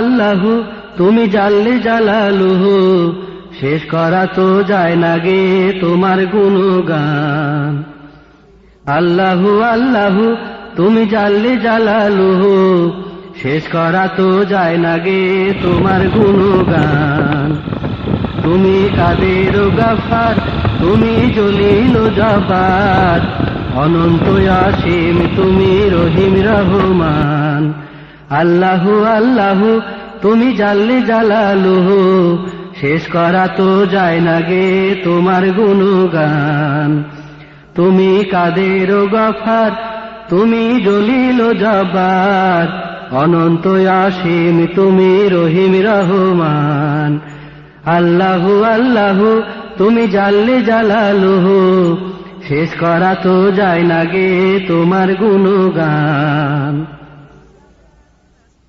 আল্লাহু, তুমি জানলে জালালুহু, শেষ করা তো যায় না গে তোমার গুণগান। আল্লাহু আল্লাহু, তুমি জানলে জালালুহু, শেষ করা তো যায় না গে তোমার গুণগান। তুমি কাদের গাফার, তুমি জলিল জবাদ অনন্ত আসিম তুমি রহিম রহমান। আল্লাহু আল্লাহু তুমি জানলে জালালুহু শেষ করা তো যায় না গে তোমার গুণগান। তুমি কাদের গফার, তুমি জলিল জব্বার। অনন্ত আসিম তুমি রহিম রহমান। আল্লাহু আল্লাহু, তুমি জানলে জালালুহু শেষ করা তো যায় না গে তোমার গুণগান।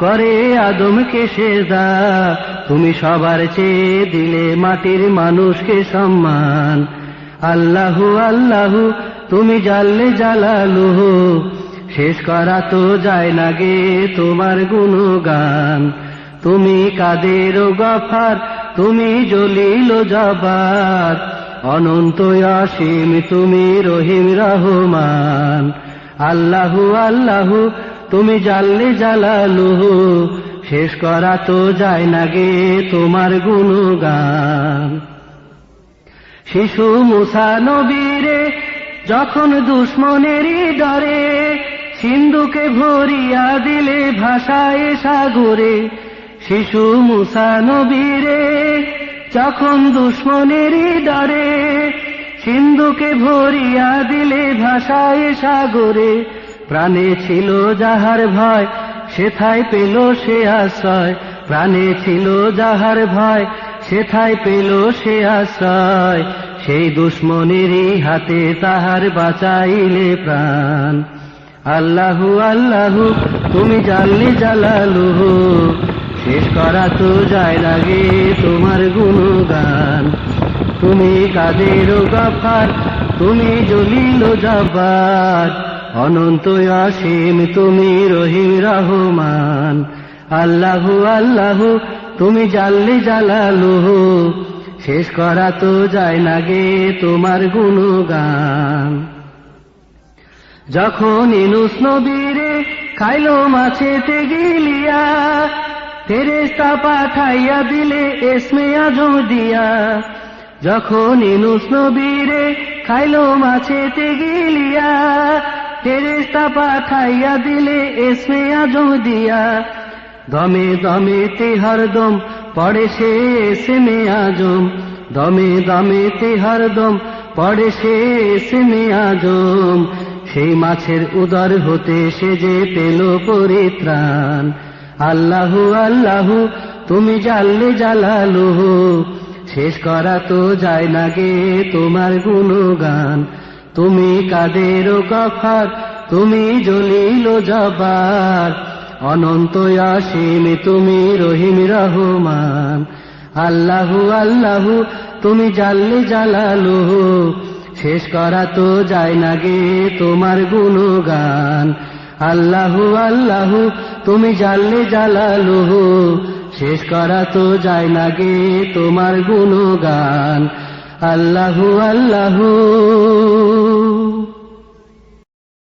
করে আদমকে সেজা। তুমি সবার চেয়ে দিলে মাটির মানুষকে সম্মান। আল্লাহু আল্লাহু, তুমি জানলে জালালুহু। শেষ করা তো যায় না গে তোমার গুণগান। তুমি কাদের গফার, তুমি জলিল জবাদ অনন্ত অসীম, তুমি রহিম রহমান। আল্লাহু আল্লাহু তুমি জানলে জালালুহু শেষ করা তো যায় না গে তোমার গুণগান। শিশু মুসা নবীরে, যখন দুশ্মনেরই ডরে, সিন্ধুকে ভরিয়া দিলে ভাষায় সাগরে। শিশু মুসা নবীরে, যখন দুশ্মনেরই ডরে, সিন্ধুকে ভরিয়া দিলে ভাষায় সাগরে। প্রাণে ছিল যাহার ভয়, সেথায় পেল সে আশ্রয়। প্রাণে ছিল যাহার ভয়, সেথায় পেল সে আশ্রয়। সেই দুশ্মনেরই হাতে তাহার বাঁচাইলে প্রাণ। আল্লাহু আল্লাহু, তুমি জানলে জালালুহু। শেষ করা তো যায় লাগে তোমার গুণগান। তুমি কাদের গাফার, তুমি জলিল জব্বার। অনন্ত অসীম তুমি রহিম রহমান। আল্লাহু আল্লাহু, তুমি জাল্লি জালালুহু। শেষ করা তো যায় না গে তোমার গুণগান। যখন ইনুস নবীরে খাইলো মাছেতে গিলিয়া ফেরেস্তা পাঠাইয়া দিলে এসমে আজম দিয়া। যখন ইনুস নবীরে খাইলো মাছেতে গিলিয়া ফেরেস্তা পাঠাইয়া দিলে, এসমে আজম দিয়া। দমে দমে তে হরদম পড়ে সে এসমে আজম। দমে দমে তে হরদম পড়ে সে এসমে আজম। সেই মাছের উদর হতে সে যে পেল পরিত্রাণ। আল্লাহু আল্লাহু, তুমি জানলে জালালুহু। শেষ করা তো যায় না গে তোমার গুণগান। তুমি কাদের গফার? তুমি জলিল জবার অনন্ত আসিম তুমি রহিম রহমান। আল্লাহু আল্লাহু, তুমি জানলে জালালুহু শেষ করা তো যায় না গে তোমার গুণগান। আল্লাহু আল্লাহু, তুমি জানলে জালালুহু শেষ করা তো যায় না গে তোমার গুণগান। আল্লাহু আল্লাহু।